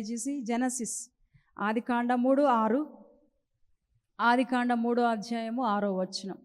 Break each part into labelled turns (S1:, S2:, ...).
S1: దయచేసి జెనసిస్. ఆదికాండ మూడు ఆరు. ఆదికాండ మూడు మూడో అధ్యాయము ఆరో వచనం.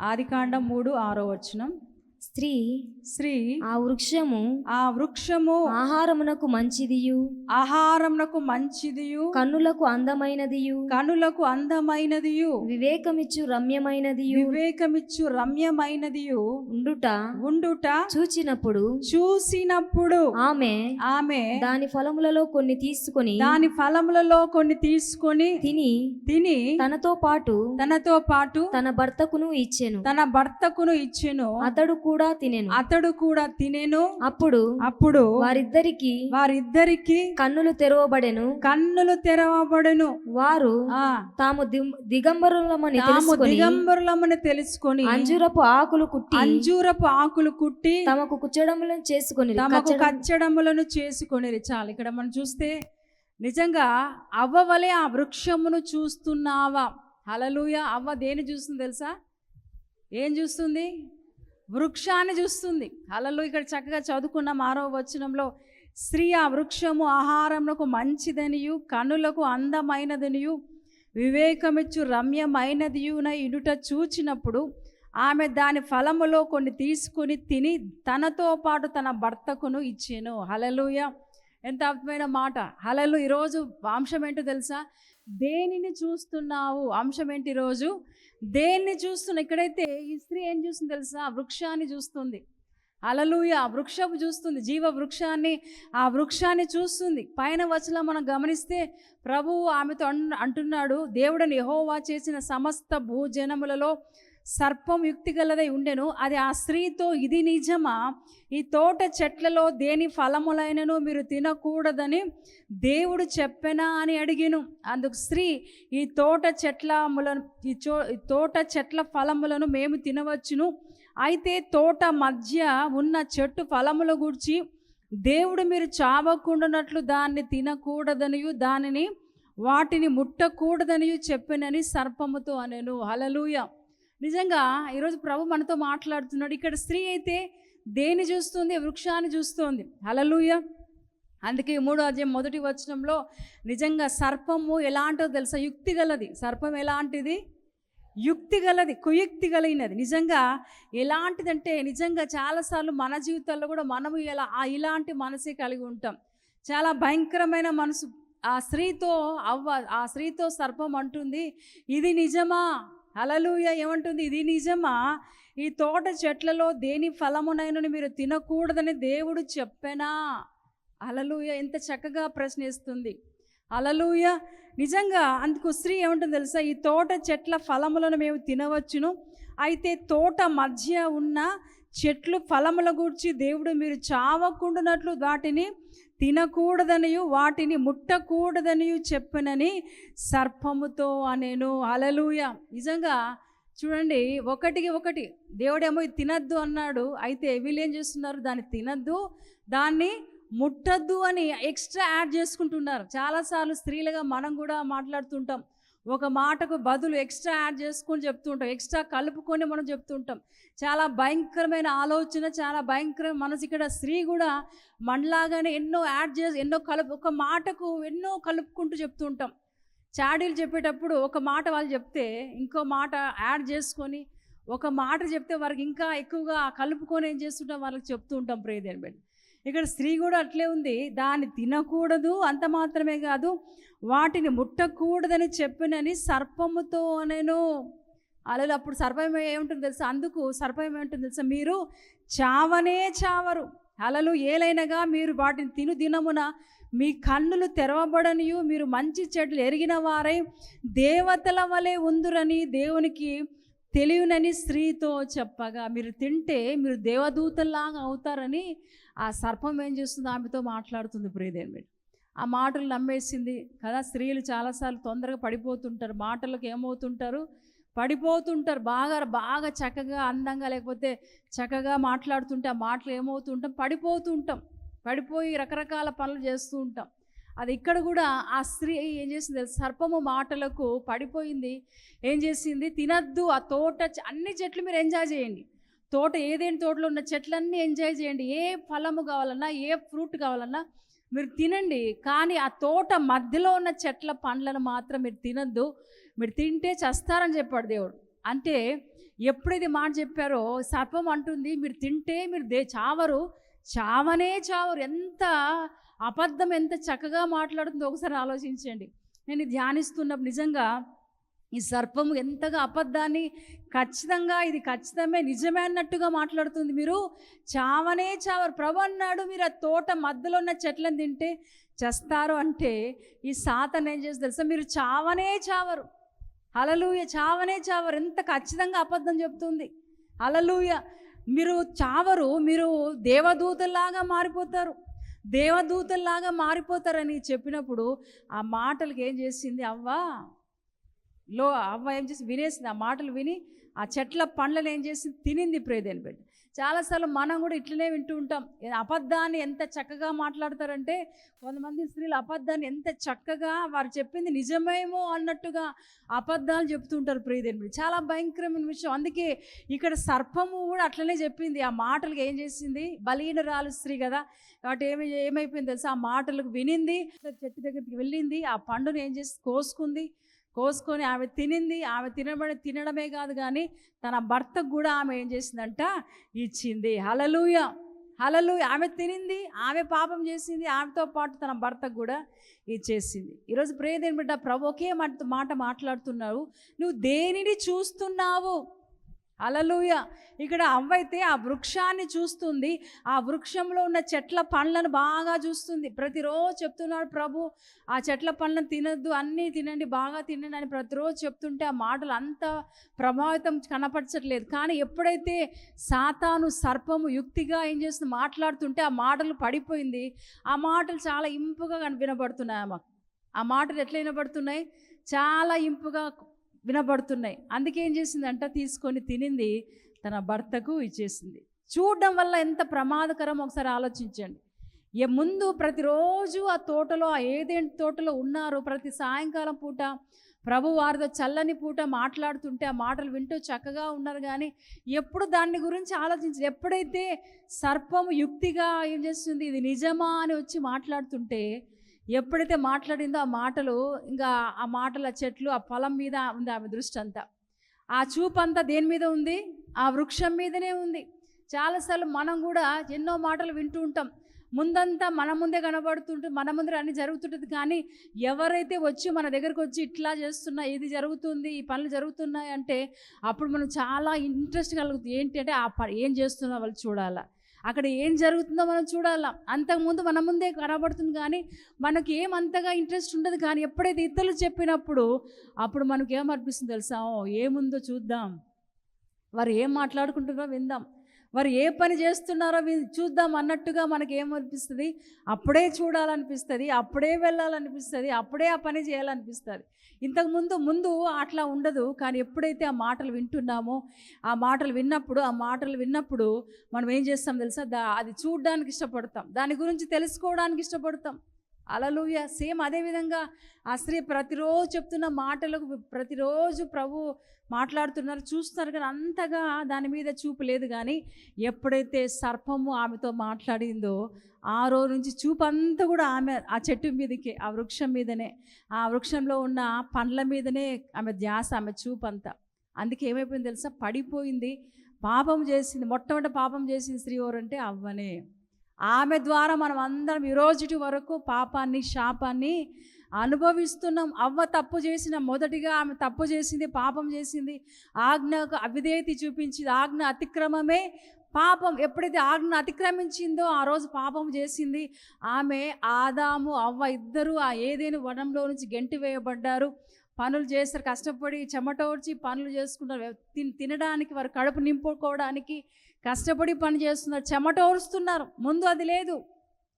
S1: ఆదికాండం మూడు ఆరో వచనం.
S2: స్త్రీ
S1: స్త్రీ
S2: ఆ వృక్షము
S1: ఆ వృక్షము
S2: ఆహారమునకు మంచిదియు.
S1: ఆహారమునకు మంచిదియు.
S2: కన్నులకు అందమైనదియు.
S1: కనులకు అందమైనదియు.
S2: వివేకమిచ్చు రమ్యమైనదియు.
S1: వివేకమిచ్చు రమ్యమైనదియు.
S2: ఉండుట
S1: ఉండుట
S2: చూచినప్పుడు
S1: చూసినప్పుడు
S2: ఆమె
S1: ఆమె
S2: దాని ఫలములలో కొన్ని తీసుకొని
S1: దాని ఫలములలో కొన్ని తీసుకొని
S2: తిని
S1: తిని
S2: తనతో పాటు
S1: తనతో పాటు
S2: తన భర్తకును ఇచ్చెను.
S1: తన భర్తకును ఇచ్చెను.
S2: అతడు కూడా తినెను.
S1: అతడు కూడా తినెను.
S2: అప్పుడు
S1: అప్పుడు
S2: వారిద్దరికి
S1: వారిద్దరికి
S2: కన్నులు తెరవబడెను.
S1: కన్నులు తెరవబడును.
S2: వారు తాము దిగంబరులమని
S1: తాము దిగంబరులమని తెలుసుకొని
S2: అంజురపు ఆకులు కుట్టి
S1: అంజూరపు ఆకులు కుట్టి
S2: తమకు కుచ్చడములను చేసుకొని
S1: తమకు కచ్చడములను చేసుకొని చాలు ఇక్కడ మనం చూస్తే నిజంగా అవ్వ వలె ఆ వృక్షమును చూస్తున్నావా? హలలుయ అవ్వ దేని చూస్తుంది తెలుసా? ఏం చూస్తుంది? వృక్షాన్ని చూస్తుంది. హలలు ఇక్కడ చక్కగా చదువుకున్నాం ఆరో వచనంలో స్త్రీ ఆ వృక్షము ఆహారములకు మంచిదనియు కనులకు అందమైనదనియు వివేకమిచ్చు రమ్యమైనదియున ఇనుట చూచినప్పుడు ఆమె దాని ఫలములో కొన్ని తీసుకుని తిని తనతో పాటు తన భర్తకును ఇచ్చాను. హలలుయ ఎంత అద్భుతమైన మాట. హలలు ఈరోజు అంశం ఏంటో తెలుసా? దేనిని చూస్తున్నావు? అంశం ఏంటి ఈరోజు? దేన్ని చూస్తున్నా ఇక్కడైతే ఈ స్త్రీ ఏం చూస్తుంది తెలుసా? వృక్షాన్ని చూస్తుంది. అలలుయ ఆ వృక్షపు చూస్తుంది. జీవ వృక్షాన్ని ఆ వృక్షాన్ని చూస్తుంది. పైన వచ్చలా మనం గమనిస్తే ప్రభువు ఆమెతో అన్ అంటున్నాడు. దేవుడని యెహోవా చేసిన సమస్త భూజనములలో సర్పం యుక్తి గలదై ఉండెను. అది ఆ స్త్రీతో ఇది నిజమా? ఈ తోట చెట్లలో దేని ఫలములైనను మీరు తినకూడదని దేవుడు చెప్పెనా? అని అడిగిను. అందుకు స్త్రీ ఈ తోట చెట్లములను ఈ చో ఈ తోట చెట్ల ఫలములను మేము తినవచ్చును. అయితే తోట మధ్య ఉన్న చెట్టు ఫలముల గురించి దేవుడు మీరు చావకుండానట్లు దాన్ని తినకూడదనియు దానిని వాటిని ముట్టకూడదనియు చెప్పినని సర్పముతో అనెను. హలలుయ నిజంగా ఈరోజు ప్రభు మనతో మాట్లాడుతున్నాడు. ఇక్కడ స్త్రీ అయితే దేని చూస్తుంది? వృక్షాన్ని చూస్తుంది. హలలుయ అందుకే ఈ మూడో అధ్యాయం మొదటి వచనంలో నిజంగా సర్పము ఎలాంటో తెలుసా? యుక్తి గలది. సర్పం ఎలాంటిది? యుక్తి గలది కుయుక్తి కలిగినది. నిజంగా ఎలాంటిదంటే నిజంగా చాలాసార్లు మన జీవితాల్లో కూడా మనము ఇలా ఆ ఇలాంటి మనసే కలిగి ఉంటాం. చాలా భయంకరమైన మనసు. ఆ స్త్రీతో అవ్వ ఆ స్త్రీతో సర్పం అంటుంది ఇది నిజమా? అలలుయ ఏమంటుంది? ఇది నిజమా? ఈ తోట చెట్లలో దేని ఫలమునైనను మీరు తినకూడదని దేవుడు చెప్పెనా? అలలుయ ఎంత చక్కగా ప్రశ్నిస్తుంది. అలలుయ నిజంగా అందుకు స్త్రీ ఏమంటుంది తెలుసా? ఈ తోట చెట్ల ఫలములను మేము తినవచ్చును. అయితే తోట మధ్య ఉన్న చెట్లు ఫలముల గూర్చి దేవుడు మీరు చావకుండానట్లు వాటిని తినకూడదనియు వాటిని ముట్టకూడదనియు చెప్పనని సర్పముతో అనేను. అలలుయ నిజంగా చూడండి ఒకటికి ఒకటి. దేవుడేమో ఇది తినద్దు అన్నాడు. అయితే వీళ్ళు ఏం చేస్తున్నారు? దాన్ని తినద్దు దాన్ని ముట్టద్దు అని ఎక్స్ట్రా యాడ్ చేసుకుంటున్నారు. చాలాసార్లు స్త్రీలుగా మనం కూడా మాట్లాడుతుంటాం. ఒక మాటకు బదులు ఎక్స్ట్రా యాడ్ చేసుకొని చెప్తుంటాం. ఎక్స్ట్రా కలుపుకొని మనం చెప్తుంటాం. చాలా భయంకరమైన ఆలోచన చాలా భయంకరమైన మనసు. ఇక్కడ స్త్రీ కూడా మనలాగానే ఎన్నో యాడ్ చేసి ఎన్నో కలుపు ఒక మాటకు ఎన్నో కలుపుకుంటూ చెప్తుంటాం. చాడీలు చెప్పేటప్పుడు ఒక మాట వాళ్ళు చెప్తే ఇంకో మాట యాడ్ చేసుకొని ఒక మాట చెప్తే వారికి ఇంకా ఎక్కువగా కలుపుకొని ఏం చేస్తుంటాం? వాళ్ళకి చెప్తూ ఉంటాం ప్రేదేని బట్టి ఇక్కడ స్త్రీ కూడా అట్లే ఉంది. దాన్ని తినకూడదు అంత మాత్రమే కాదు వాటిని ముట్టకూడదని చెప్పినని సర్పముతో నేను అలా అప్పుడు సర్పం ఏముంటుంది తెలుసా? అందుకు సర్పం ఏముంటుంది తెలుసా? మీరు చావనే చావరు. అలలు ఏలైనగా మీరు వాటిని తిను దినమున మీ కన్నులు తెరవబడనియు మీరు మంచి చెట్లు ఎరిగిన వారై దేవతల వలె ఉందురని దేవునికి తెలియనని స్త్రీతో చెప్పగా మీరు తింటే మీరు దేవదూతల్లాగా అవుతారని ఆ సర్పం ఏం చేస్తుంది? ఆమెతో మాట్లాడుతుంది ప్రియదేవి. ఆ మాటలు నమ్మేసింది కదా స్త్రీలు చాలాసార్లు తొందరగా పడిపోతుంటారు మాటలకు ఏమవుతుంటారు? పడిపోతుంటారు బాగా బాగా చక్కగా అందంగా లేకపోతే చక్కగా మాట్లాడుతుంటే ఆ మాటలు ఏమవుతుంటాం పడిపోతూ ఉంటాం పడిపోయి రకరకాల పనులు చేస్తూ ఉంటాం. అది ఇక్కడ కూడా ఆ స్త్రీ ఏం చేసింది సర్పము మాటలకు పడిపోయింది. ఏం చేసింది? తినద్దు ఆ తోట అన్ని చెట్లు మీరు ఎంజాయ్ చేయండి. తోట ఏదేని తోటలో ఉన్న చెట్లన్నీ ఎంజాయ్ చేయండి. ఏ ఫలము కావాలన్నా ఏ ఫ్రూట్ కావాలన్నా మీరు తినండి. కానీ ఆ తోట మధ్యలో ఉన్న చెట్ల పండ్లను మాత్రం మీరు తినద్దు. మీరు తింటే చస్తారని చెప్పాడు దేవుడు. అంటే ఎప్పుడైతే మాట చెప్పారో సర్పం అంటుంది మీరు తింటే మీరు దే చావరు. చావనే చావరు. ఎంత అబద్ధం ఎంత చక్కగా మాట్లాడుతుందో ఒకసారి ఆలోచించండి. నేను ధ్యానిస్తున్నప్పుడు నిజంగా ఈ సర్పము ఎంతగా అబద్ధాన్ని ఖచ్చితంగా ఇది ఖచ్చితమే నిజమే అన్నట్టుగా మాట్లాడుతుంది. మీరు చావనే చావరు. ప్రభు అన్నాడు మీరు ఆ తోట మధ్యలో ఉన్న చెట్లను తింటే చేస్తారు అంటే ఈ సాతన్ ఏం చేసి తెలుసా? మీరు చావనే చావరు. అలలుయ చావనే చావరు. ఎంత ఖచ్చితంగా అబద్ధం చెప్తుంది. అలలుయ మీరు చావరు మీరు దేవదూతలాగా మారిపోతారు. దేవదూతల్లాగా మారిపోతారని చెప్పినప్పుడు ఆ మాటలకు ఏం చేసింది? అవ్వ లో అవ్వ ఏం చేసి వినేసింది ఆ మాటలు విని ఆ చెట్ల పండ్లను ఏం చేసింది? తినింది ప్రేదేని బిడ్డ చాలాసార్లు మనం కూడా ఇట్లనే వింటూ ఉంటాం. అబద్ధాన్ని ఎంత చక్కగా మాట్లాడతారంటే కొంతమంది స్త్రీలు అబద్ధాన్ని ఎంత చక్కగా వారు చెప్పింది నిజమేమో అన్నట్టుగా అబద్ధాలు చెప్తుంటారు ప్రియదేని చాలా భయంకరమైన విషయం. అందుకే ఇక్కడ సర్పము కూడా అట్లనే చెప్పింది. ఆ మాటలకు ఏం చేసింది? బలీనరాలు స్త్రీ కదా. కాబట్టి ఏమి ఏమైపోయింది తెలుసా? ఆ మాటలకు వినింది. చెట్టు దగ్గరికి వెళ్ళింది. ఆ పండుని ఏం చేసి కోసుకుంది? కోసుకొని ఆమె తినింది ఆమె తినబడి తినడమే కాదు కానీ తన భర్తకు కూడా ఆమె ఏం చేసిందంట? ఇచ్చింది. హలలుయ హలలు ఆమె తినింది ఆమె పాపం చేసింది ఆమెతో పాటు తన భర్తకు కూడా ఇచ్చేసింది. ఈరోజు ప్రేదేని బిడ్డ ప్రభు ఒకే మాట మాట మాట్లాడుతున్నావు నువ్వు దేనిని చూస్తున్నావు? అలలుయ ఇక్కడ అవ్వైతే ఆ వృక్షాన్ని చూస్తుంది. ఆ వృక్షంలో ఉన్న చెట్ల పండ్లను బాగా చూస్తుంది. ప్రతిరోజు చెప్తున్నాడు ప్రభు ఆ చెట్ల పండ్లను తినద్దు అన్నీ తినండి బాగా తినండి అని ప్రతిరోజు చెప్తుంటే ఆ మాటలు అంత ప్రభావితం కనపరచట్లేదు. కానీ ఎప్పుడైతే సాతాను సర్పము యుక్తిగా ఏం చేస్తుంది? మాట్లాడుతుంటే ఆ మాటలు పడిపోయింది. ఆ మాటలు చాలా ఇంపుగా వినబడుతున్నాయి ఆమెకు ఆ మాటలు ఎట్లా వినబడుతున్నాయి? చాలా ఇంపుగా వినబడుతున్నాయి. అందుకే ఏం చేసిందంట? తీసుకొని తినింది తన భర్తకు ఇచ్చేసింది. చూడడం వల్ల ఎంత ప్రమాదకరం ఒకసారి ఆలోచించండి. ఏ ముందు ప్రతిరోజు ఆ తోటలో ఆ ఏదేంటి తోటలో ఉన్నారు? ప్రతి సాయంకాలం పూట ప్రభు వారితో చల్లని పూట మాట్లాడుతుంటే ఆ మాటలు వింటూ చక్కగా ఉన్నారు కానీ ఎప్పుడు దాన్ని గురించి ఆలోచించి ఎప్పుడైతే సర్పము యుక్తిగా ఏం చేస్తుంది? ఇది నిజమా అని వచ్చి మాట్లాడుతుంటే ఎప్పుడైతే మాట్లాడిందో ఆ మాటలు ఇంకా ఆ మాటల చెట్లు ఆ పొలం మీద ఉంది ఆమె దృష్టి అంతా ఆ చూపు అంతా దేని మీద ఉంది? ఆ వృక్షం మీదనే ఉంది. చాలాసార్లు మనం కూడా ఎన్నో మాటలు వింటూ ఉంటాం. ముందంతా మన ముందే కనబడుతుంటే మన ముందర అన్ని జరుగుతుంటుంది. కానీ ఎవరైతే వచ్చి మన దగ్గరకు వచ్చి ఇట్లా చేస్తున్నా ఇది జరుగుతుంది ఈ పనులు జరుగుతున్నాయి అంటే అప్పుడు మనం చాలా ఇంట్రెస్ట్ కలుగుతుంది. ఏంటంటే ఆ ప ఏం చేస్తున్నా వాళ్ళు చూడాలా? అక్కడ ఏం జరుగుతుందో మనం చూడాలా. అంతకుముందు మన ముందే కనబడుతుంది కానీ మనకి ఏం అంతగా ఇంట్రెస్ట్ ఉండదు కానీ ఎప్పుడైతే ఇతరులు చెప్పినప్పుడు అప్పుడు మనకి ఏమనిపిస్తుంది తెలుసా? ఓ, ఏముందో చూద్దాం. వారు ఏం మాట్లాడుకుంటున్నారో విందాం. వారు ఏ పని చేస్తున్నారో చూద్దాం అన్నట్టుగా మనకి ఏమనిపిస్తుంది అప్పుడే చూడాలనిపిస్తుంది అప్పుడే వెళ్ళాలనిపిస్తుంది అప్పుడే ఆ పని చేయాలనిపిస్తుంది. ఇంతకుముందు ముందు అట్లా ఉండదు. కానీ ఎప్పుడైతే ఆ మాటలు వింటున్నామో ఆ మాటలు విన్నప్పుడు ఆ మాటలు విన్నప్పుడు మనం ఏం చేస్తాం తెలుసా? దా అది చూడడానికి ఇష్టపడతాం. దాని గురించి తెలుసుకోవడానికి ఇష్టపడతాం. అలలుయ. సేమ్ అదేవిధంగా ఆ స్త్రీ ప్రతిరోజు చెప్తున్న మాటలకు ప్రతిరోజు ప్రభు మాట్లాడుతున్నారు. చూస్తున్నారు కానీ అంతగా దాని మీద చూపు లేదు కానీ ఎప్పుడైతే సర్పము ఆమెతో మాట్లాడిందో ఆ రోజు నుంచి చూపు అంతా కూడా ఆమె ఆ చెట్టు మీదకే ఆ వృక్షం మీదనే ఆ వృక్షంలో ఉన్న పండ్ల మీదనే ఆమె ధ్యాస ఆమె చూపు అంతా అందుకే ఏమైపోయింది తెలుసా? పడిపోయింది. పాపం చేసింది. మొట్టమొదటి పాపం చేసింది స్త్రీ ఎవరంటే అవ్వనే. ఆమె ద్వారా మనం అందరం ఈ రోజుటి వరకు పాపాన్ని శాపాన్ని అనుభవిస్తున్నాం. అవ్వ తప్పు చేసిన మొదటిగా ఆమె తప్పు చేసింది పాపం చేసింది. ఆజ్ఞకు అవిధేయత చూపించింది. ఆజ్ఞ అతిక్రమమే పాపం. ఎప్పుడైతే ఆజ్ఞ అతిక్రమించిందో ఆ రోజు పాపం చేసింది ఆమె. ఆదాము అవ్వ ఇద్దరు ఆ ఏదేని వనంలో నుంచి గెంటి వేయబడ్డారు. పనులు చేస్తారు. కష్టపడి చెమటోడ్చి పనులు చేసుకుంటారు. తినడానికి వారు కడుపు నింపుకోవడానికి కష్టపడి పని చేస్తున్నారు చెమట ఓరుస్తున్నారు ముందు అది లేదు.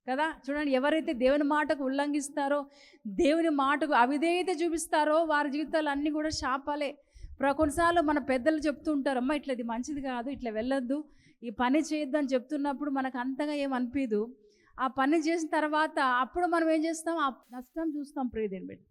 S1: కదా? చూడండి ఎవరైతే దేవుని మాటకు ఉల్లంఘిస్తారో దేవుని మాటకు అవిధేయత చూపిస్తారో వారి జీవితాలు అన్నీ కూడా శాపాలే. ప్రకొన్నిసార్లు మన పెద్దలు చెప్తూ ఉంటారు అమ్మ ఇట్లా ఇది మంచిది కాదు ఇట్లా వెళ్ళొద్దు. ఈ పని చేయొద్దు అని చెప్తున్నప్పుడు మనకు అంతగా ఏం అనిపించదు ఆ పని చేసిన తర్వాత అప్పుడు మనం ఏం చేస్తాం? ఆ నష్టం చూస్తాం ప్రియదేని బిడ్డ.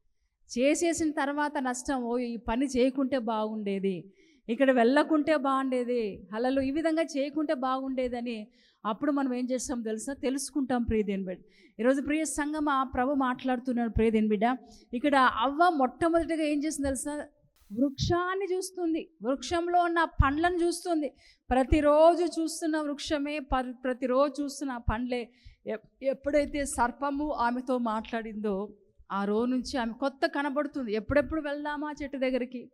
S1: చేసేసిన తర్వాత నష్టం ఓ ఈ పని చేయకుంటే బాగుండేది. ఇక్కడ వెళ్ళకుంటే బాగుండేది. హలలు ఈ విధంగా చేయకుంటే బాగుండేదని అప్పుడు మనం ఏం చేస్తాం తెలుసా? తెలుసుకుంటాం ప్రియదేని బిడ్డ. ఈరోజు ప్రియ సంగమ ప్రభు మాట్లాడుతున్నాడు ప్రియదేని బిడ్డ. ఇక్కడ అవ్వ మొట్టమొదటిగా ఏం చేస్తుంది తెలుసా? వృక్షాన్ని చూస్తుంది. వృక్షంలో ఉన్న పండ్లను చూస్తుంది. ప్రతిరోజు చూస్తున్న వృక్షమే ప- ప్రతిరోజు చూస్తున్న పండ్లే. ఎప్పుడైతే సర్పము ఆమెతో మాట్లాడిందో ఆ రోజు నుంచి ఆమె కొత్త కనబడుతుంది. ఎప్పుడెప్పుడు వెళ్దామా చెట్టు దగ్గరికి?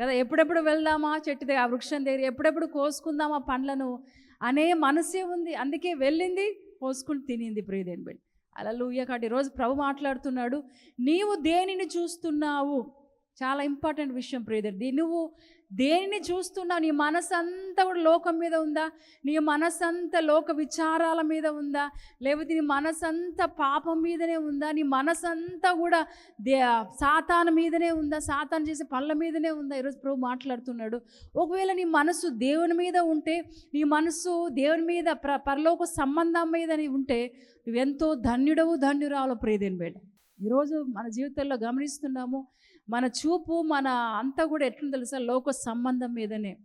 S1: కదా? ఎప్పుడెప్పుడు వెళ్దామా? చెట్టు దగ్గర ఆ వృక్షం దగ్గర ఎప్పుడెప్పుడు కోసుకుందామా పండ్లను? అనే మనసే ఉంది. అందుకే వెళ్ళింది కోసుకుని తినింది ప్రియదేని బిడ్డ. అలా లూయ రోజు ఈరోజు ప్రభు మాట్లాడుతున్నాడు నీవు దేనిని చూస్తున్నావు? చాలా ఇంపార్టెంట్ విషయం ప్రియదర్ది నువ్వు దేనిని చూస్తున్నావు నీ మనసు అంతా కూడా లోకం మీద ఉందా? నీ మనసంతా లోక విచారాల మీద ఉందా? లేకపోతే నీ మనసంతా పాపం మీదనే ఉందా? నీ మనసంతా అంతా కూడా దే సాతాను మీదనే ఉందా? సాతాను చేసే పళ్ళ మీదనే ఉందా? ఈరోజు ప్రభు మాట్లాడుతున్నాడు. ఒకవేళ నీ మనసు దేవుని మీద ఉంటే నీ మనసు దేవుని మీద ప్ర పరలోక సంబంధం మీదని ఉంటే నువ్వెంతో ధన్యుడవు ధన్యురాలు ప్రియదేని బేట ఈరోజు మన జీవితంలో గమనిస్తున్నాము మన చూపు మన అంతా కూడా ఎట్లా తెలుసా? లోక సంబంధం మీదనే.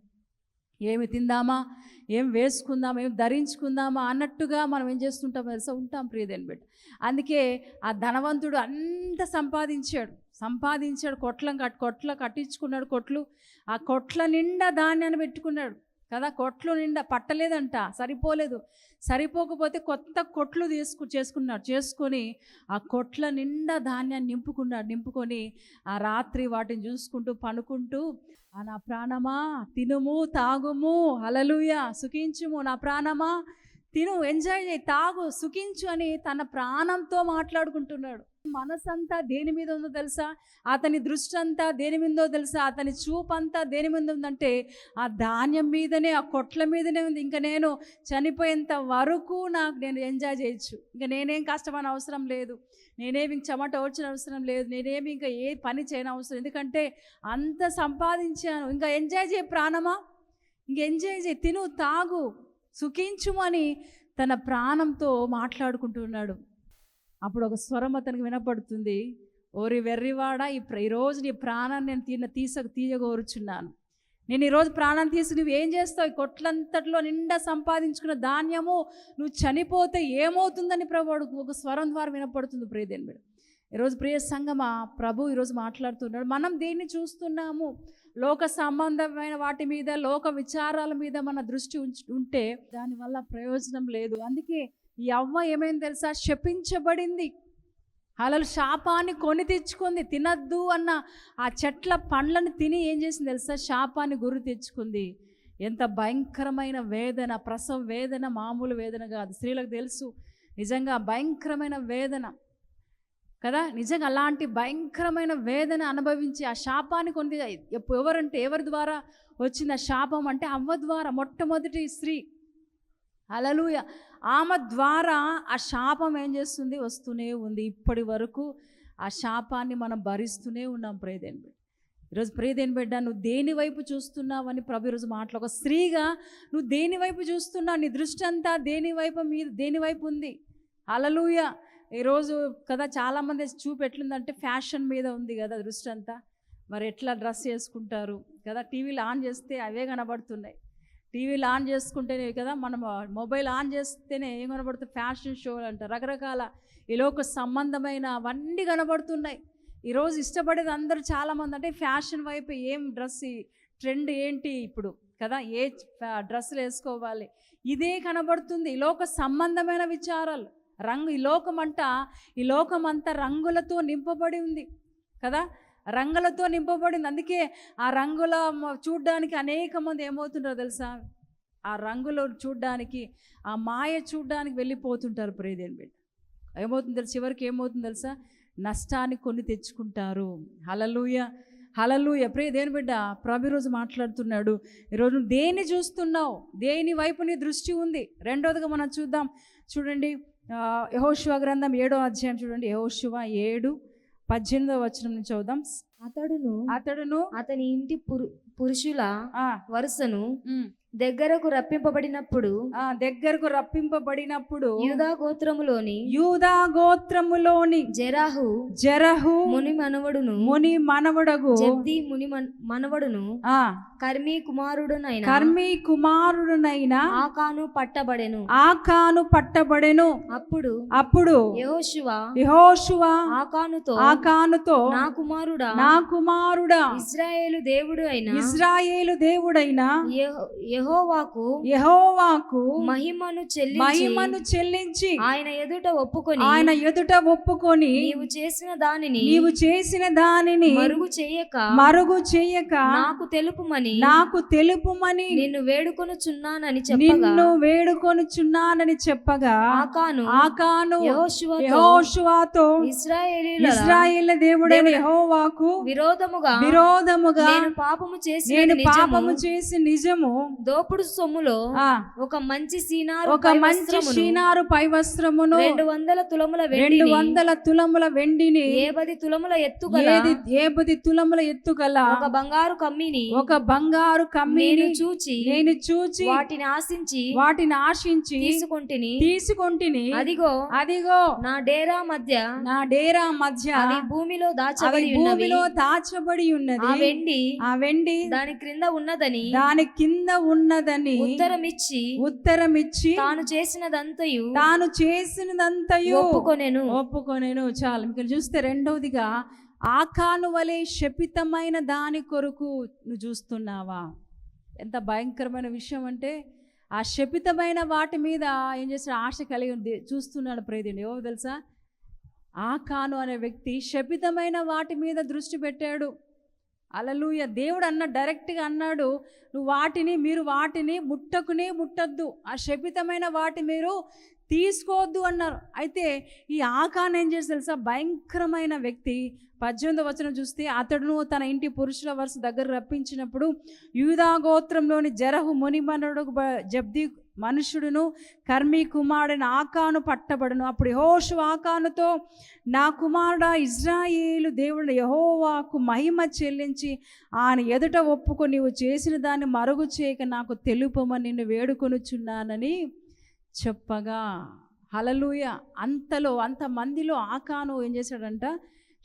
S1: ఏమి తిందామా? ఏం వేసుకుందామా? ఏం ధరించుకుందామా? అన్నట్టుగా మనం ఏం చేస్తుంటాం తెలుసా? ఉంటాం ప్రియదేని బిడ్డ. అందుకే ఆ ధనవంతుడు అంత సంపాదించాడు. సంపాదించాడు కొట్లం కట్ కొట్ల కట్టించుకున్నాడు కొట్లు. ఆ కొట్ల నిండా ధాన్యాన్ని పెట్టుకున్నాడు. కదా? కొట్లు నిండా పట్టలేదంట సరిపోలేదు. సరిపోకపోతే కొత్త కొట్లు తీసుకు చేసుకున్నాడు చేసుకొని ఆ కొట్ల నిండా ధాన్యాన్ని నింపుకున్నాడు నింపుకొని ఆ రాత్రి వాటిని చూసుకుంటూ పనుకుంటూ ఆ నా ప్రాణమా? తినుము తాగుము అలలుయ సుఖించుము నా ప్రాణమా? తిను ఎంజాయ్ చేయి తాగు సుఖించు అని తన ప్రాణంతో మాట్లాడుకుంటున్నాడు. మనసంతా దేని మీద ఉందో తెలుసా? అతని దృష్టి అంతా దేని మీదో తెలుసా? అతని చూపు అంతా దేని మీద ఉందంటే ఆ ధాన్యం మీదనే ఆ కొట్ల మీదనే ఉంది. ఇంకా నేను చనిపోయేంత వరకు నాకు నేను ఎంజాయ్ చేయొచ్చు. ఇంకా నేనేం కష్టమైన అవసరం లేదు. నేనేమి ఇంక చెమట వచ్చిన అవసరం లేదు. నేనేమి ఇంకా ఏ పని చేయని అవసరం. ఎందుకంటే అంత సంపాదించాను. ఇంకా ఎంజాయ్ చేయ ప్రాణమా? ఇంక ఎంజాయ్ చేయి. తిను తాగు. సుఖించుమని తన ప్రాణంతో మాట్లాడుకుంటున్నాడు. అప్పుడు ఒక స్వరం అతనికి వినపడుతుంది. ఓరి వెర్రివాడ ఈ ప్ర- ఈరోజు నీ ప్రాణాన్ని నేను తీన తీస తీయగోరుచున్నాను. నేను ఈరోజు ప్రాణం తీసి నువ్వు ఏం చేస్తావు? ఈ కొట్లంతట్లో నిండా సంపాదించుకున్న ధాన్యము నువ్వు చనిపోతే ఏమవుతుందని ప్రభు ఒక స్వరం ద్వారా వినపడుతుంది ప్రియదేనుడు ఈరోజు ప్రియ సంగమా ప్రభు ఈరోజు మాట్లాడుతున్నాడు. మనం దేన్ని చూస్తున్నాము? లోక సంబంధమైన వాటి మీద లోక విచారాల మీద మన దృష్టి ఉంచు ఉంటే దానివల్ల ప్రయోజనం లేదు. అందుకే ఈ అవ్వ ఏమైంది తెలుసా? శపించబడింది. అలలు శాపాన్ని కొని తెచ్చుకుంది. తినద్దు అన్న ఆ చెట్ల పండ్లను తిని ఏం చేసింది తెలుసా? శాపాన్ని గురి తెచ్చుకుంది. ఎంత భయంకరమైన వేదన ప్రసవ వేదన మామూలు వేదన కాదు. స్త్రీలకు తెలుసు. నిజంగా భయంకరమైన వేదన. కదా? నిజంగా అలాంటి భయంకరమైన వేదన అనుభవించి ఆ శాపాన్ని కొని ఎవరంటే ఎవరి ద్వారా వచ్చింది? ఆ శాపం అంటే అవ్వ ద్వారా మొట్టమొదటి స్త్రీ. అలలుయ ఆమె ద్వారా ఆ శాపం ఏం చేస్తుంది? వస్తూనే ఉంది. ఇప్పటి వరకు ఆ శాపాన్ని మనం భరిస్తూనే ఉన్నాం ప్రేదేని బిడ్డ ఈరోజు ప్రేదేని బిడ్డ నువ్వు దేని వైపు చూస్తున్నావు అని ప్రభు ఈరోజు మాటలు ఒక స్త్రీగా నువ్వు దేని వైపు చూస్తున్నావు? నీ దృష్టి అంతా దేని వైపు మీద దేని వైపు ఉంది? అలలుయ ఈరోజు కదా చాలామంది చూపు ఎట్లుందంటే ఫ్యాషన్ మీద ఉంది కదా దృష్టి అంతా. మరి ఎట్లా డ్రెస్ చేసుకుంటారు కదా టీవీలు ఆన్ చేస్తే అవే కనబడుతున్నాయి. టీవీలు ఆన్ చేసుకుంటేనే కదా మనం మొబైల్ ఆన్ చేస్తేనే ఏం కనబడుతుంది? ఫ్యాషన్ షోలు అంట. రకరకాల ఈ లోక సంబంధమైన అవన్నీ కనబడుతున్నాయి. ఈరోజు ఇష్టపడేది అందరూ చాలామంది అంటే ఫ్యాషన్ వైపు ఏం డ్రెస్ ట్రెండ్ ఏంటి ఇప్పుడు కదా? ఏ డ్రెస్సులు వేసుకోవాలి? ఇదే కనబడుతుంది. ఈ లోక సంబంధమైన విచారాలు. రంగు ఈ లోకం అంట ఈ లోకం అంతా రంగులతో నింపబడి ఉంది కదా? రంగులతో నింపబడింది. అందుకే ఆ రంగుల చూడ్డానికి అనేక మంది ఏమవుతుంటారో తెలుసా? ఆ రంగులు చూడ్డానికి ఆ మాయ చూడ్డానికి వెళ్ళిపోతుంటారు ప్రేదేని బిడ్డ. ఏమవుతుంది తెలుసు? చివరికి ఏమవుతుంది తెలుసా? నష్టాన్ని కొని తెచ్చుకుంటారు. హలలుయ హలలుయ ప్రియ దేని బిడ్డ? ప్రభు రోజు మాట్లాడుతున్నాడు. ఈరోజు నువ్వు దేన్ని చూస్తున్నావు? దేని వైపు నీ దృష్టి ఉంది? రెండోదిగా మనం చూద్దాం. చూడండి యహోశివ గ్రంథం ఏడో అధ్యాయం చూడండి. యహోశివ ఏడు పద్దెనిమిదో వచనం నుంచి చదువుదాం.
S2: అతడును
S1: అతడును
S2: అతని ఇంటి పురు పురుషుల వరుసను దగ్గరకు రప్పింపబడినప్పుడు
S1: ఆ దగ్గరకు రప్పింపబడినప్పుడు
S2: యూదా గోత్రములోని
S1: యూదా గోత్రములోని
S2: జెరాహు
S1: జరహు
S2: ముని మనవడును
S1: ముని మనవడగు
S2: జబ్ది ముని మన్- మనవడును
S1: ఆ
S2: కర్మీ కుమారుడునైన
S1: కర్మి కుమారుడునైన
S2: ఆకాను పట్టబడెను.
S1: ఆకాను పట్టబడెను.
S2: అప్పుడు
S1: అప్పుడు
S2: యెహోషువ
S1: యెహోషువ
S2: ఆకానుతో
S1: ఆకానుతో
S2: నా కుమారుడా
S1: నా కుమారుడా
S2: ఇజ్రాయేలు దేవుడు అయిన
S1: ఇజ్రాయేలు దేవుడైన
S2: యెహో- యెహోవాకు
S1: యెహోవాకు
S2: మహిమను చెల్లించి
S1: మహిమను చెల్లించి
S2: ఆయన ఎదుట ఒప్పుకొని
S1: ఆయన ఎదుట ఒప్పుకొని
S2: నీవు చేసిన దానిని
S1: నీవు చేసిన దానిని
S2: మరుగు చేయక
S1: మరుగు చేయక
S2: నాకు తెలుపుమని
S1: నాకు తెలుపుమని
S2: నిన్ను వేడుకొనుచున్నానని చెప్పగా
S1: నిన్ను వేడుకొనుచున్నానని చెప్పగా
S2: ఆకాను
S1: ఆకాను
S2: యెహోషువతో ఇశ్రాయేలీయుల
S1: ఇజ్రాయేల్ దేవుడైన యెహోవాకు
S2: విరోధముగా
S1: విరోధముగా
S2: నేను పాపము చేసిన
S1: నేను పాపము చేసి నిజము
S2: దోపుడు సొమ్ములో
S1: ఆ.
S2: ఒక మంచి సీనారు
S1: ఒక మంచి షీనారు పై వస్త్రమును
S2: రెండు వందల తులముల
S1: రెండు
S2: వెండిని
S1: వందల తులముల వెండిని
S2: ఏ పది తులముల ఎత్తుగల
S1: ఏది ఏ పది తులముల ఎత్తుగల
S2: ఒక బంగారు కమ్మిని
S1: ఒక బంగారు కమ్మీని
S2: చూచి
S1: నేను చూచి
S2: వాటిని ఆశించి
S1: వాటిని ఆశించి
S2: తీసుకుంటుని
S1: తీసుకొంటిని
S2: అదిగో
S1: అదిగో
S2: నా డేరా మధ్య
S1: నా డేరా మధ్య
S2: అవి భూమిలో దాచబడి
S1: భూమిలో దాచబడి
S2: ఆ
S1: ఉన్నది
S2: వెండి
S1: ఆ వెండి
S2: దాని క్రింద ఉన్నదని
S1: దాని కింద ఉన్నదని
S2: ఉత్తరమిచ్చి
S1: ఉత్తరమిచ్చి
S2: తాను చేసినదంతయు
S1: తాను చేసినదంతయు
S2: ఒప్పుకొనెను.
S1: ఒప్పుకొనేను. చాలు. ఇక్కడ చూస్తే రెండవదిగా ఆకాను వలె శపితమైన దాని కొరకు నువ్వు చూస్తున్నావా? ఎంత భయంకరమైన విషయం అంటే ఆ శపితమైన వాటి మీద ఏం చేస్తాడు? ఆశ కలిగి ఉంది చూస్తున్నాడు ప్రేదిండి ఏవో తెలుసా? ఆకాను అనే వ్యక్తి శపితమైన వాటి మీద దృష్టి పెట్టాడు. అలలుయ దేవుడు అన్న డైరెక్ట్గా అన్నాడు నువ్వు వాటిని మీరు వాటిని ముట్టకునే ముట్టద్దు. ఆ శపితమైన వాటి మీరు తీసుకోవద్దు అన్నారు. అయితే ఈ ఆకాన్ ఏం చేసి తెలుసా? భయంకరమైన వ్యక్తి. పద్దెనిమిది వచనం చూస్తే అతడును తన ఇంటి పురుషుల వరుస దగ్గర రప్పించినప్పుడు యూదా గోత్రంలోని జరహు మునిమనుడు జబ్ది మనుషుడును కర్మీ కుమారుడిని ఆకాను పట్టబడును. అప్పుడు యహోషు ఆకానుతో నా కుమారుడా ఇజ్రాయేలు దేవుడు యహోవాకు మహిమ చెల్లించి ఆయన ఎదుట ఒప్పుకొని నీవు చేసిన దాన్ని మరుగు చేయక నాకు తెలుపమని నిన్ను వేడుకొనుచున్నానని చెప్పగా. హలలుయ అంతలో అంతమందిలో ఆకాను ఏం చేశాడంట?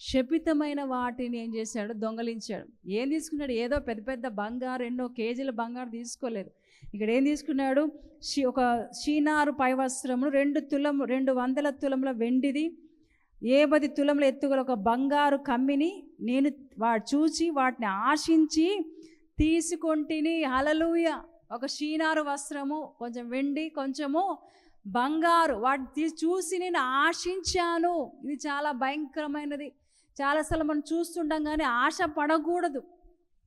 S1: శపితమైన వాటిని ఏం చేశాడు? దొంగలించాడు. ఏం తీసుకున్నాడు? ఏదో పెద్ద పెద్ద బంగారు ఎన్నో కేజీల బంగారు తీసుకోలేదు. ఇక్కడ ఏం తీసుకున్నాడు? షీ ఒక షీనారు పైవస్త్రమును రెండు తులము రెండు వందల తులముల వెండిది ఏ పది తులముల ఎత్తుగల ఒక బంగారు కమ్మిని నేను వాడు చూచి వాటిని ఆశించి తీసుకొంటిని. హలలుయ ఒక షీనారు వస్త్రము కొంచెం వెండి కొంచెము బంగారు. వాటి చూసి నేను ఆశించాను. ఇది చాలా భయంకరమైనది. చాలాసార్లు మనం చూస్తుండగానే ఆశ పడకూడదు.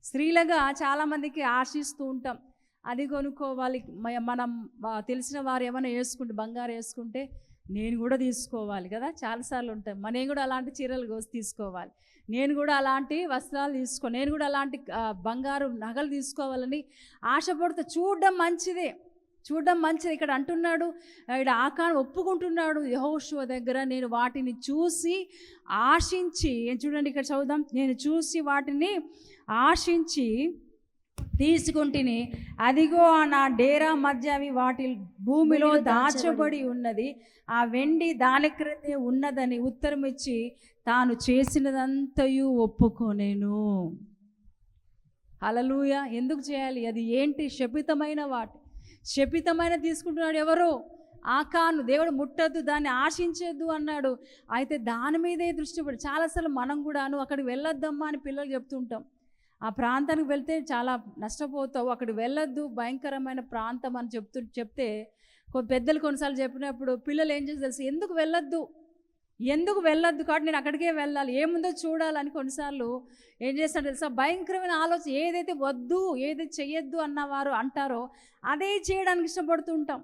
S1: స్త్రీలుగా చాలామందికి ఆశిస్తూ ఉంటాం. అది కొనుక్కోవాలి. మనం తెలిసిన వారు ఏమైనా వేసుకుంటే బంగారు వేసుకుంటే నేను కూడా తీసుకోవాలి కదా. చాలాసార్లు ఉంటాయి మనం కూడా అలాంటి చీరలు కోసి తీసుకోవాలి. నేను కూడా అలాంటి వస్త్రాలు తీసుకో నేను కూడా అలాంటి బంగారు నగలు తీసుకోవాలని ఆశపడుతూ చూడడం మంచిదే. చూడడం మంచిది. ఇక్కడ అంటున్నాడు ఇక్కడ ఆకారం ఒప్పుకుంటున్నాడు యహోషువ దగ్గర. నేను వాటిని చూసి ఆశించి ఏం చూడండి ఇక్కడ చదువుదాం. నేను చూసి వాటిని ఆశించి తీసుకుంటుని అదిగో ఆ నా డేరా మధ్య అవి వాటి భూమిలో దాచబడి ఉన్నది. ఆ వెండి దాని క్రిందే ఉన్నదని ఉత్తరం ఇచ్చి తాను చేసినదంతయు ఒప్పుకోనేను. హలలుయ ఎందుకు చేయాలి? అది ఏంటి? శపితమైన వాటి. శపితమైన తీసుకుంటున్నాడు ఎవరు? ఆకాను. దేవుడు ముట్టద్దు దాన్ని ఆశించొద్దు అన్నాడు. అయితే దాని మీదే దృష్టి పెట్టి చాలాసార్లు మనం కూడాను అక్కడికి వెళ్ళొద్దమ్మా అని పిల్లలు చెప్తుంటాం ఆ ప్రాంతానికి వెళ్తే చాలా నష్టపోతావు. అక్కడికి వెళ్ళొద్దు భయంకరమైన ప్రాంతం అని చెప్తూ చెప్తే పెద్దలు కొన్నిసార్లు చెప్పినప్పుడు పిల్లలు ఏం చేసి తెలుసు? ఎందుకు వెళ్ళొద్దు? ఎందుకు వెళ్ళొద్దు కాబట్టి నేను అక్కడికే వెళ్ళాలి? ఏముందో చూడాలని కొన్నిసార్లు ఏం చేస్తాడు తెలుసా? భయంకరమైన ఆలోచన ఏదైతే వద్దు ఏదైతే చేయొద్దు అన్నవారు అంటారో అదే చేయడానికి ఇష్టపడుతూ ఉంటాం.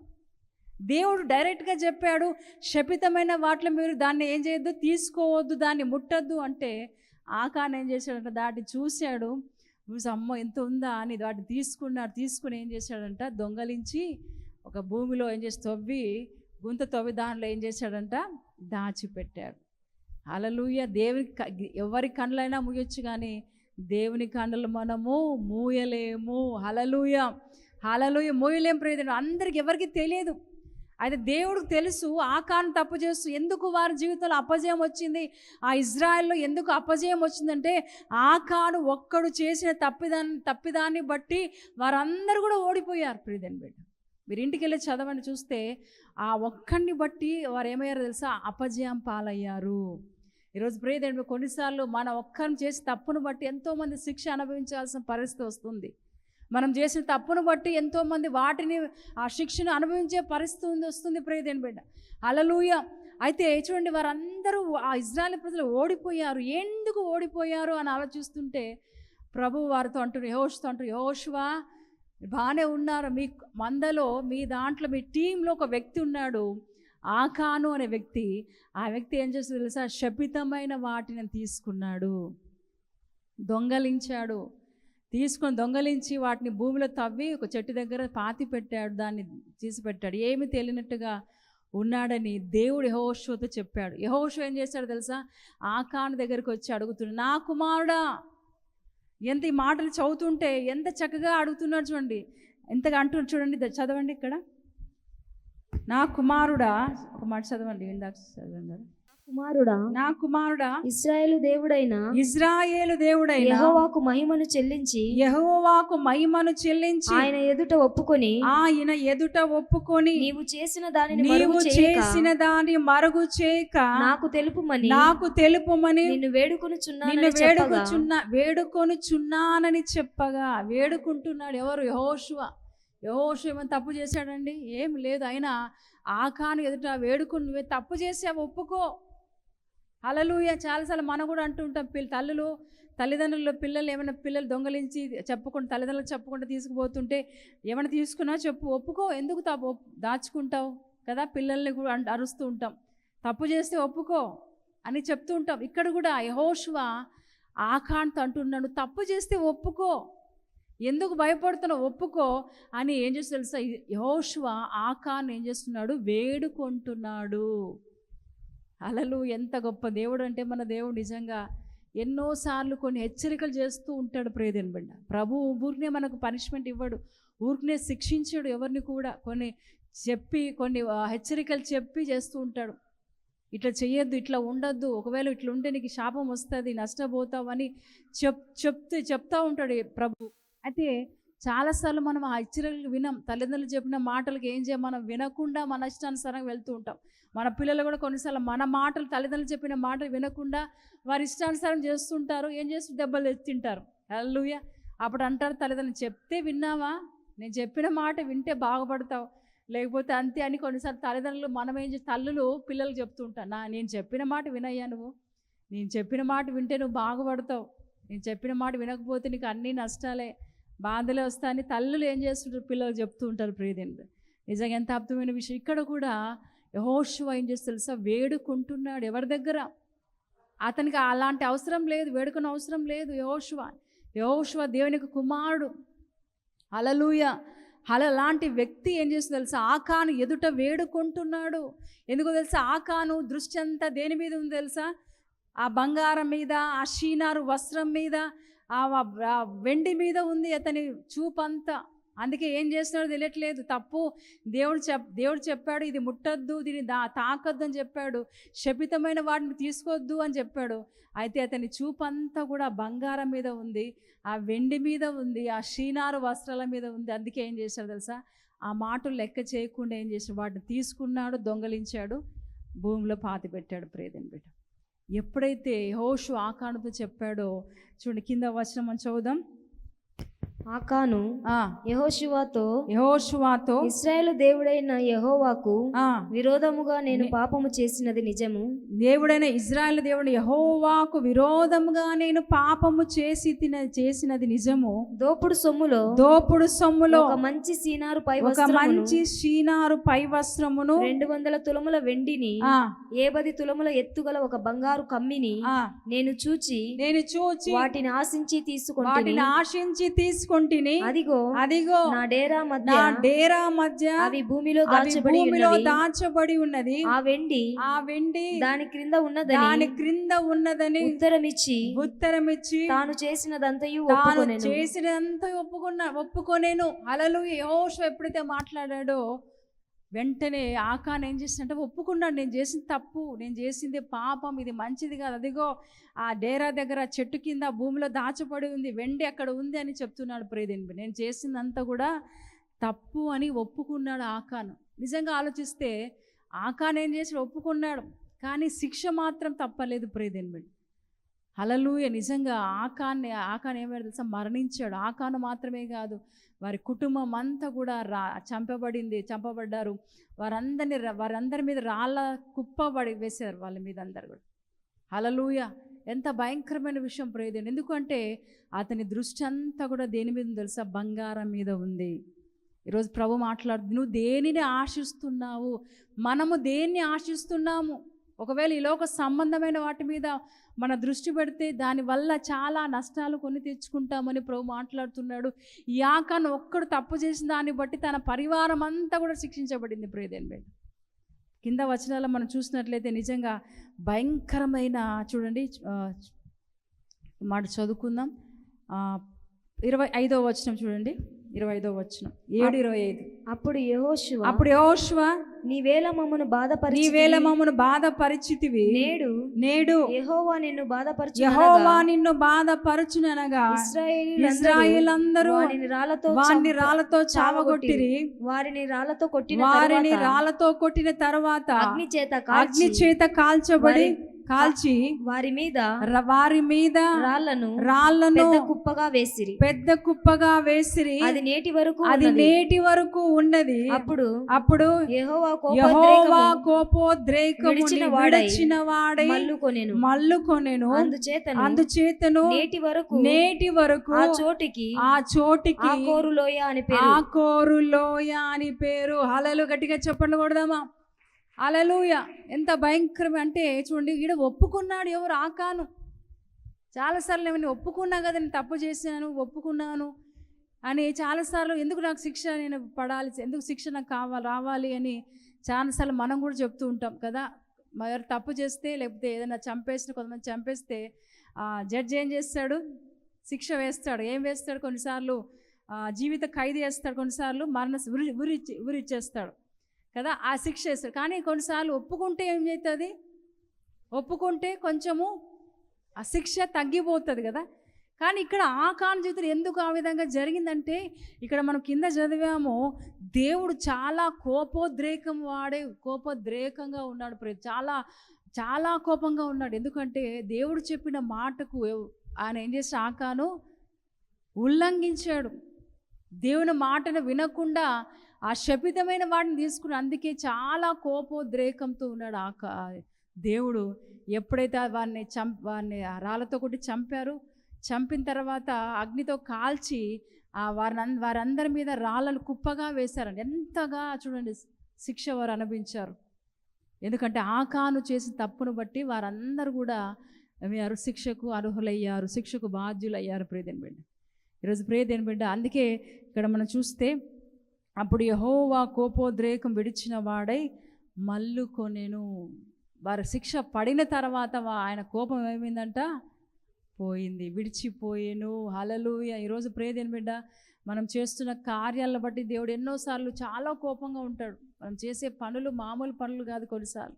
S1: దేవుడు డైరెక్ట్గా చెప్పాడు శపితమైన వాటిలో మీరు దాన్ని ఏం చేయొద్దు తీసుకోవద్దు దాన్ని ముట్టద్దు అంటే ఆకాన్ ఏం చేశాడంటే? దాటి చూశాడు. అమ్మ అమ్మో ఎంత ఉందా? అని వాటిని తీసుకున్నాడు. తీసుకుని ఏం చేశాడంట? దొంగలించి ఒక భూమిలో ఏం చేసి తవ్వి గుంత తవ్వి దానిలో ఏం చేశాడంట? దాచిపెట్టాడు అలలుయ దేవుని క- ఎవరి కండ్లైనా ముయొచ్చు కానీ దేవుని కండలు మనము మూయలేము. హలలుయ హలలుయ మూయలేం ప్రయోజనం అందరికి ఎవరికి తెలియదు. అయితే దేవుడికి తెలుసు ఆకాను తప్పు చేస్తూ ఎందుకు వారి జీవితంలో అపజయం వచ్చింది? ఆ ఇజ్రాయెల్లో ఎందుకు అపజయం వచ్చిందంటే ఆకాను ఒక్కడు చేసిన తప్పిదాన్ని తప్పిదాన్ని బట్టి వారందరూ కూడా ఓడిపోయారు ప్రియదని బిడ్డ. మీరు ఇంటికి వెళ్ళి చదవండి చూస్తే ఆ ఒక్కడిని బట్టి వారు ఏమయ్యారో తెలుసా? అపజయం పాలయ్యారు. ఈరోజు ప్రియదేవుడు కొన్నిసార్లు మన ఒక్కరిని చేసి తప్పును బట్టి ఎంతోమంది శిక్ష అనుభవించాల్సిన పరిస్థితి వస్తుంది. మనం చేసిన తప్పును బట్టి ఎంతోమంది వాటిని ఆ శిక్షను అనుభవించే పరిస్థితి ఉంది వస్తుంది ప్రియదేని బిడ్డ. అలలుయ అయితే చూడండి వారందరూ ఆ ఇజ్రాయల్ ప్రజలు ఓడిపోయారు. ఎందుకు ఓడిపోయారు అని ఆలోచిస్తుంటే ప్రభు వారితో అంటారు యహోష్తో అంటారు యహోష్వా బాగానే ఉన్నారు. మీ మందలో మీ దాంట్లో మీ టీంలో ఒక వ్యక్తి ఉన్నాడు. ఆకాను అనే వ్యక్తి. ఆ వ్యక్తి ఏం చేస్తుంది తెలుసా? శపితమైన వాటిని తీసుకున్నాడు. దొంగలించాడు. తీసుకొని దొంగలించి వాటిని భూమిలో తవ్వి ఒక చెట్టు దగ్గర పాతి పెట్టాడు. దాన్ని తీసి పెట్టాడు. ఏమి తెలియనట్టుగా ఉన్నాడని దేవుడు యహోషుతో చెప్పాడు. యహోషు ఏం చేశాడు తెలుసా? ఆకాను దగ్గరికి వచ్చి అడుగుతున్నాడు నా కుమారుడా ఎంత ఈ మాటలు చదువుతుంటే ఎంత చక్కగా అడుగుతున్నారు చూడండి. ఎంతగా అంటున్నారు చూడండి చదవండి ఇక్కడ. నా కుమారుడా ఒక మాట చదవండి ఇందాక చదవండి
S2: కుమారుడా?
S1: నా కుమారుడా?
S2: ఇస్రాయేలు దేవుడైన?
S1: ఇజ్రాయేలు దేవుడైన?
S2: యెహోవాకు మహిమను చెల్లించి?
S1: యెహోవాకు మహిమను చెల్లించి?
S2: ఆయన ఎదుట ఒప్పుకొని?
S1: ఆయన ఎదుట ఒప్పుకొని?
S2: నీవు చేసిన దానిని
S1: నీవు చేసిన దాని మరుగు చేయక?
S2: నాకు తెలుపుమని?
S1: నాకు తెలుపుమని?
S2: నిన్ను వేడుకొనుచున్నానని
S1: నిన్ను
S2: చెప్పగా?
S1: వేడుకొచున్నా వేడుకొనుచున్నానని చెప్పగా? వేడుకుంటున్నాడు ఎవరు? యహోషువ. యహోషు ఏమైనా తప్పు చేశాడండి? ఏం లేదు. అయినా ఆకాను ఎదుట వేడుకుని నువ్వే తప్పు చేసావు. ఒప్పుకో. అలలుయ చాలాసార్లు మనం కూడా అంటుంటాం పిల్ల తల్లులు తల్లిదండ్రులు పిల్లలు ఏమైనా పిల్లలు దొంగలించి చెప్పకుండా తల్లిదండ్రులు చెప్పకుండా తీసుకుపోతుంటే ఏమైనా తీసుకున్నా చెప్పు ఒప్పుకో. ఎందుకు తప్పు దాచుకుంటావు కదా? పిల్లల్ని కూడా అరుస్తూ ఉంటాం. తప్పు చేస్తే ఒప్పుకో అని చెప్తూ ఉంటాం. ఇక్కడ కూడా యహోషువ ఆకాంత్ అంటున్నాడు. తప్పు చేస్తే ఒప్పుకో. ఎందుకు భయపడుతున్నావు? ఒప్పుకో అని ఏం చేస్తూ తెలుసా? యహోషువ ఆకాన్ ఏం చేస్తున్నాడు? వేడుకుంటున్నాడు. అలలు ఎంత గొప్ప దేవుడు అంటే మన దేవుడు నిజంగా ఎన్నోసార్లు కొన్ని హెచ్చరికలు చేస్తూ ఉంటాడు ప్రేదేని బిడ్డ. ప్రభు ఊరినే మనకు పనిష్మెంట్ ఇవ్వడు ఊరికనే శిక్షించాడు ఎవరిని కూడా. కొన్ని చెప్పి కొన్ని హెచ్చరికలు చెప్పి చేస్తూ ఉంటాడు. ఇట్లా చేయొద్దు ఇట్లా ఉండొద్దు ఒకవేళ ఇట్లా ఉంటే నీకు శాపం వస్తుంది నష్టపోతావని చెప్ చెప్తే చెప్తా ఉంటాడు ప్రభు. అయితే చాలాసార్లు మనం ఆ హెచ్చరికలు వినం తల్లిదండ్రులు చెప్పిన మాటలకు ఏం చేయం మనం వినకుండా మన ఇష్టానుసారంగా వెళ్తూ ఉంటాం. మన పిల్లలు కూడా కొన్నిసార్లు మన మాటలు తల్లిదండ్రులు చెప్పిన మాటలు వినకుండా వారి ఇష్టానుసారం చేస్తుంటారు. ఏం చేస్తూ దెబ్బలు తింటారు. హల్లెలూయా. అప్పుడు అంటారు తల్లిదండ్రులు చెప్తే విన్నావా? నేను చెప్పిన మాట వింటే బాగుపడతావు. లేకపోతే అంతే అని కొన్నిసార్లు తల్లిదండ్రులు మనం ఏం చేసి తల్లులు పిల్లలు చెప్తూ నా నేను చెప్పిన మాట వినయ్యా నువ్వు. నేను చెప్పిన మాట వింటే నువ్వు బాగుపడతావు. నేను చెప్పిన మాట వినకపోతే నీకు అన్నీ నష్టాలే బాధలే వస్తాయని తల్లులు ఏం చేస్తుంటారు? పిల్లలు చెప్తూ ఉంటారు ప్రియదేంద్ర నిజంగా ఎంత అర్థమైన విషయం. ఇక్కడ కూడా యహోషువ ఏం చేస్తే తెలుసా? వేడుకుంటున్నాడు ఎవరి దగ్గర? అతనికి అలాంటి అవసరం లేదు వేడుకున్న అవసరం లేదు యహోషువ. యహోషువ దేవునికి కుమారుడు. అలలుయ అలా లాంటి వ్యక్తి ఏం చేస్తుంది తెలుసా? ఆకాను ఎదుట వేడుకుంటున్నాడు. ఎందుకో తెలుసా? ఆకాను దృష్టి అంతా దేని మీద ఉంది తెలుసా? ఆ బంగారం మీద ఆ షీనారు వస్త్రం మీద ఆ వెండి మీద ఉంది అతని చూపంతా. అందుకే ఏం చేస్తున్నాడో తెలియట్లేదు. తప్పు. దేవుడు చెప్ దేవుడు చెప్పాడు ఇది ముట్టద్దు దీన్ని దా తాకద్దు అని చెప్పాడు. శపితమైన వాటిని తీసుకోవద్దు అని చెప్పాడు. అయితే అతని చూపంతా కూడా బంగారం మీద ఉంది ఆ వెండి మీద ఉంది ఆ షీనారు వస్త్రాల మీద ఉంది. అందుకే ఏం చేశాడు తెలుసా? ఆ మాటలు లెక్క చేయకుండా ఏం చేశాడు? వాటిని తీసుకున్నాడు దొంగలించాడు భూమిలో పాతి పెట్టాడు ప్రేదని బిడ్డ. ఎప్పుడైతే హోషు ఆకాణతో చెప్పాడో చూడండి కింద వచ్చిన మనం చదువుదాం.
S2: ఆకాను
S1: ఆ.
S2: యెహోషువతో
S1: యహోషువాతో
S2: ఇస్రాయేలు దేవుడైన యెహోవాకు విరోధముగా నేను పాపము చేసినది నిజము.
S1: దేవుడైన ఇజ్రాయెల్ దేవుడు యహోవాకు విరోధముగా నేను పాపము చేసి చేసినది నిజము.
S2: దోపుడు సొమ్ములో
S1: దోపుడు సొమ్ములో
S2: ఒక మంచి సీనారు పై
S1: ఒక మంచి షీనారు పై వస్త్రమును
S2: రెండు వందల తులముల వెండిని ఏబది తులముల ఎత్తుగల ఒక బంగారు కమ్మిని నేను చూచి
S1: నేను చూచి
S2: వాటిని ఆశించి తీసుకుంటుని.
S1: వాటిని ఆశించి తీసుకుంటుని.
S2: అదిగో
S1: అదిగో
S2: నా డేరా మధ్య
S1: నా డేరా మధ్య
S2: అవి భూమిలో దాచబడి
S1: భూమిలో దాచబడి ఉన్నది.
S2: ఆ వెండి
S1: ఆ వెండి
S2: దాని క్రింద
S1: దాని
S2: ఉన్నదని
S1: క్రింద ఉన్నదని
S2: ఉత్తరమిచ్చి
S1: ఉత్తరమిచ్చి
S2: తాను చేసినదంతయు
S1: తాను చేసినంత ఒప్పుకున్నా ఒప్పుకోనేను. అలలు యహోష ఎప్పుడైతే మాట్లాడాడో వెంటనే ఆకాన్ ఏం చేసిందంటే ఒప్పుకున్నాడు నేను చేసింది తప్పు నేను చేసింది పాపం ఇది మంచిది కాదు. అదిగో ఆ డేరా దగ్గర చెట్టు కింద భూమిలో దాచబడి ఉంది వెండి అక్కడ ఉంది అని చెప్తున్నాడు ప్రేదేని నేను చేసిందంతా కూడా తప్పు అని ఒప్పుకున్నాడు ఆకాను. నిజంగా ఆలోచిస్తే ఆకాన్ ఏం చేసి ఒప్పుకున్నాడు. కానీ శిక్ష మాత్రం తప్పలేదు ప్రేదేని హలలుయ నిజంగా ఆకాన్ని ఆకాన్ ఏమైనా తెలుసా? మరణించాడు. ఆకాను మాత్రమే కాదు వారి కుటుంబం అంతా కూడా రా చంపబడింది చంపబడ్డారు. వారందరిని వారందరి మీద రాళ్ళ కుప్పబడి వేశారు వాళ్ళ మీద అందరు కూడా. హలలుయ ఎంత భయంకరమైన విషయం ప్రయోజనం. ఎందుకంటే అతని దృష్టి అంతా కూడా దేని మీద తెలుసా? బంగారం మీద ఉంది. ఈరోజు ప్రభు మాట్లాడు నువ్వు దేనిని ఆశిస్తున్నావు? మనము దేన్ని ఆశిస్తున్నాము? ఒకవేళ ఈ లోక సంబంధమైన వాటి మీద మన దృష్టి పెడితే దానివల్ల చాలా నష్టాలు కొని తెచ్చుకుంటామని ప్రభు మాట్లాడుతున్నాడు. ఈ ఒక్కడు తప్పు చేసిన దాన్ని బట్టి తన పరివారం అంతా కూడా శిక్షించబడింది ప్రియదేని బిడ్డ కింద వచనాల్లో మనం చూసినట్లయితే నిజంగా భయంకరమైన చూడండి మాట చదువుకుందాం. ఇరవై ఐదో వచనం చూడండి. ఇరవై ఐదో వచనం. ఏడు ఇరవై ఐదు
S2: అప్పుడు యెహోషువ
S1: అప్పుడు యోష్వ
S2: నీవేళ మమ్మను బాధపరిచి
S1: నీవేళ మమ్మను బాధ పరిచితివి
S2: నేడు
S1: నేడు
S2: యెహోవా నిన్ను బాధపరచు
S1: యహోవా నిన్ను బాధపరచుననగా.
S2: ఇస్రాయేలీలందరూ
S1: ఇస్రాయేలందరూ
S2: వారిని రాళ్ళతో
S1: వారిని రాళ్ళతో చావగొట్టిరి.
S2: వారిని రాళ్ళతో కొట్టిన
S1: వారిని
S2: తరువాత
S1: రాళ్ళతో కొట్టిన తర్వాత
S2: అగ్ని చేత
S1: అగ్ని చేత కాల్చబడి కాల్చి
S2: వారి మీద
S1: వారి మీద
S2: రాళ్ళను
S1: రాళ్ళను
S2: పెద్ద కుప్పగా వేసిరి.
S1: పెద్ద కుప్పగా వేసిరి.
S2: అది నేటి వరకు
S1: అది
S2: ఉన్నది.
S1: నేటి వరకు ఉన్నది.
S2: అప్పుడు
S1: అప్పుడు
S2: యెహోవా కోపోద్రేకము విడిచిన వాడై
S1: విడిచిన వాడై
S2: మల్లు కొనెను
S1: మల్లు కొనెను
S2: అందుచేతను
S1: అందుచేతను
S2: నేటి వరకు
S1: నేటి వరకు
S2: ఆ చోటికి
S1: ఆ చోటికి
S2: ఆ కోరులోయ అని పేరు.
S1: ఆకోరు లోయ అని పేరు. హలలు గట్టిగా చెప్పండి కొడదామా? అలలుయ. ఎంత భయంకరం అంటే చూడండి ఈడ ఒప్పుకున్నాడు ఎవరు? ఆకాను. చాలాసార్లు నేను ఒప్పుకున్నా కదా నేను తప్పు చేశాను ఒప్పుకున్నాను అని చాలాసార్లు ఎందుకు నాకు శిక్ష నేను పడాలి ఎందుకు శిక్ష నాకు కావాలి రావాలి అని చాలాసార్లు మనం కూడా చెప్తూ ఉంటాం కదా. మరి తప్పు చేస్తే లేకపోతే ఏదైనా చంపేసిన కొంతమంది చంపేస్తే ఆ, జడ్జి ఏం చేస్తాడు? శిక్ష వేస్తాడు. ఏం వేస్తాడు? కొన్నిసార్లు జీవిత ఖైదు చేస్తాడు కొన్నిసార్లు మరణ ఉరి ఉరి ఉరి ఇచ్చేస్తాడు కదా? ఆ శిక్ష వేస్తాడు కానీ కొన్నిసార్లు ఒప్పుకుంటే ఏం చేస్తుంది ఒప్పుకుంటే కొంచెము ఆ శిక్ష తగ్గిపోతుంది కదా? కానీ ఇక్కడ ఆ కాల జీవితం ఎందుకు ఆ విధంగా జరిగిందంటే ఇక్కడ మనం కింద చదివాము దేవుడు చాలా కోపోద్రేకం వాడే కోపోద్రేకంగా ఉన్నాడు. చాలా చాలా కోపంగా ఉన్నాడు. ఎందుకంటే దేవుడు చెప్పిన మాటకు ఆయన ఏం చేసి ఆకాను ఉల్లంఘించాడు. దేవుని మాటను వినకుండా ఆ శపితమైన వాటిని తీసుకుని అందుకే చాలా కోపోద్రేకంతో ఉన్నాడు ఆ దేవుడు. ఎప్పుడైతే వారిని చం వారిని ఆ రాళ్ళతో కొట్టి చంపారు చంపిన తర్వాత అగ్నితో కాల్చి ఆ వారిని వారందరి మీద రాళ్ళను కుప్పగా వేశారండి. ఎంతగా చూడండి శిక్ష వారు అనుభవించారు. ఎందుకంటే ఆకాను చేసిన తప్పును బట్టి వారందరూ కూడా ఏమయ్యారు? శిక్షకు అర్హులయ్యారు శిక్షకు బాధ్యులయ్యారు ప్రియదేని బిడ్డ. ఈరోజు ప్రియదేని బిడ్డ అందుకే ఇక్కడ మనం చూస్తే అప్పుడు యహోవా కోపోద్రేకం విడిచిన వాడై మల్లు వారు శిక్ష పడిన తర్వాత ఆయన కోపం ఏమైందంట? పోయింది. విడిచిపోయేను. హలలుయ ఈరోజు ప్రేదేని బిడ్డ? మనం చేస్తున్న కార్యాలను బట్టి దేవుడు ఎన్నోసార్లు చాలా కోపంగా ఉంటాడు. మనం చేసే పనులు మామూలు పనులు కాదు కొన్నిసార్లు.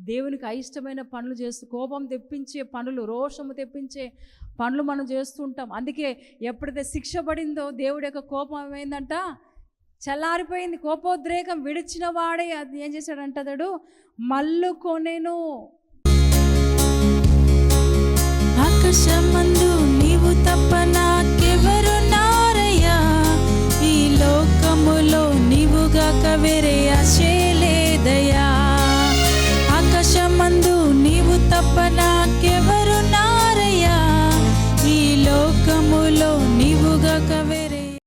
S1: దేవునికి అయిష్టమైన పనులు చేస్తూ కోపం తెప్పించే పనులు రోషము తెప్పించే పనులు మనం చేస్తుంటాం అందుకే ఎప్పుడైతే శిక్ష పడిందో దేవుడి యొక్క కోపం ఏమైందంట? చల్లారిపోయింది కోపోద్రేకం విడిచిన వాడే అది. ఏం చేశాడంటదడు మల్లు కొనెను.
S3: ఆకాశమందు నీవు తప్ప నాకెవరు
S1: నారయ్యా. ఈ లోకములో నీవు నీవుగాక వేరే ఆశలేదయ్యా ఆకాశమందు నీవు తప్ప నాకెవరు